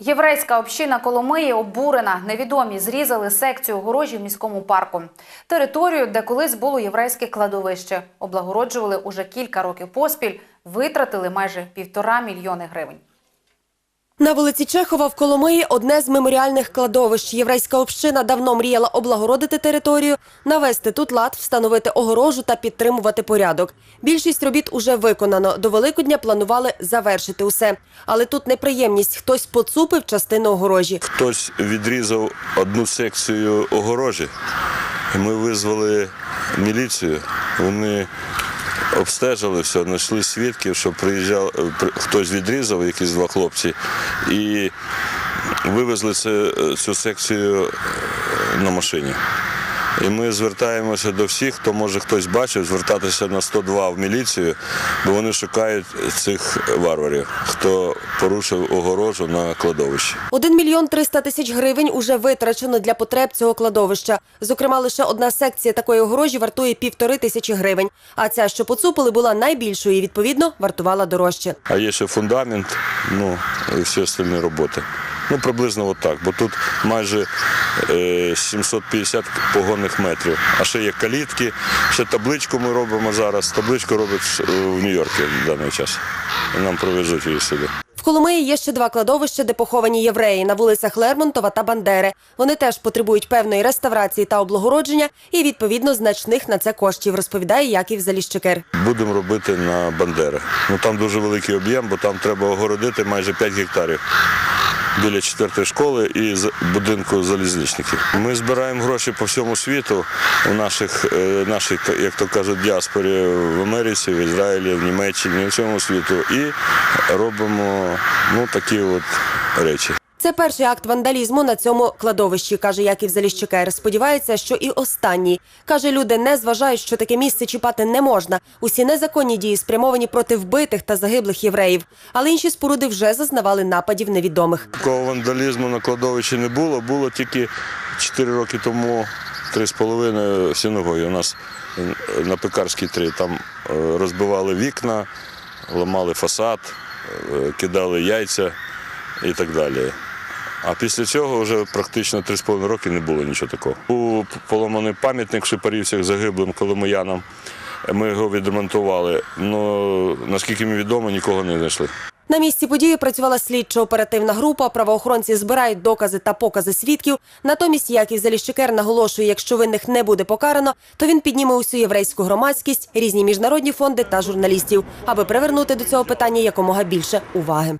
Єврейська община Коломиї обурена. Невідомі зрізали секцію огорожі в міському парку. Територію, де колись було єврейське кладовище, облагороджували уже кілька років поспіль, витратили майже півтора мільйони гривень. На вулиці Чехова в Коломиї одне з меморіальних кладовищ. Єврейська община давно мріяла облагородити територію, навести тут лад, встановити огорожу та підтримувати порядок. Більшість робіт уже виконано. До Великодня планували завершити усе. Але тут неприємність. Хтось поцупив частину огорожі. Хтось відрізав одну секцію огорожі. Ми визвали міліцію. Вони обстежили все, знайшли свідків, що приїжджав, хтось відрізав, якісь два хлопці, і вивезли це, цю секцію е, на машині. І ми звертаємося до всіх, хто може хтось бачив, звертатися на 102 в міліцію, бо вони шукають цих варварів, хто порушив огорожу на кладовищі. 1 мільйон 300 тисяч гривень уже витрачено для потреб цього кладовища. Зокрема, лише одна секція такої огорожі вартує півтори тисячі гривень. А ця, що поцупили, була найбільшою і, відповідно, вартувала дорожче. А є ще фундамент, ну і всі остальні роботи. Ну, приблизно отак, бо тут майже е, 750 погонних метрів. А ще є калітки, ще табличку ми робимо зараз. Табличку робить е, в Нью-Йорку в даний час. І нам привезуть її сюди. В Коломиї є ще два кладовища, де поховані євреї на вулицях Лермонтова та Бандери. Вони теж потребують певної реставрації та облагородження і відповідно значних на це коштів, розповідає Яків Заліщикер. Будемо робити на Бандери. Ну там дуже великий об'єм, бо там треба огородити майже 5 гектарів. Біля четвертої школи і будинку залізничників. Ми збираємо гроші по всьому світу у наших, наших нашій, як то кажуть, діаспорі в Америці, в Ізраїлі, в Німеччині, в всьому світу. І робимо ну, такі от речі. Це перший акт вандалізму на цьому кладовищі, каже Яків Заліщикер. Сподівається, що і останній. Каже, люди не зважають, що таке місце чіпати не можна. Усі незаконні дії спрямовані проти вбитих та загиблих євреїв. Але інші споруди вже зазнавали нападів невідомих. Такого вандалізму на кладовищі не було. Було тільки 4 роки тому, 3,5 в синагогі. У нас на Пекарській 3. Там е, розбивали вікна, ламали фасад, е, кидали яйця і так далі. А після цього вже практично 3,5 роки не було нічого такого. Був поломаний пам'ятник Шипарівцях загиблим коломиянам. Ми його відремонтували. Ну, наскільки мені відомо, нікого не знайшли. На місці події працювала слідчо-оперативна група. Правоохоронці збирають докази та покази свідків. Натомість Яків Заліщикер наголошує, якщо винних не буде покарано, то він підніме усю єврейську громадськість, різні міжнародні фонди та журналістів, аби привернути до цього питання якомога більше уваги.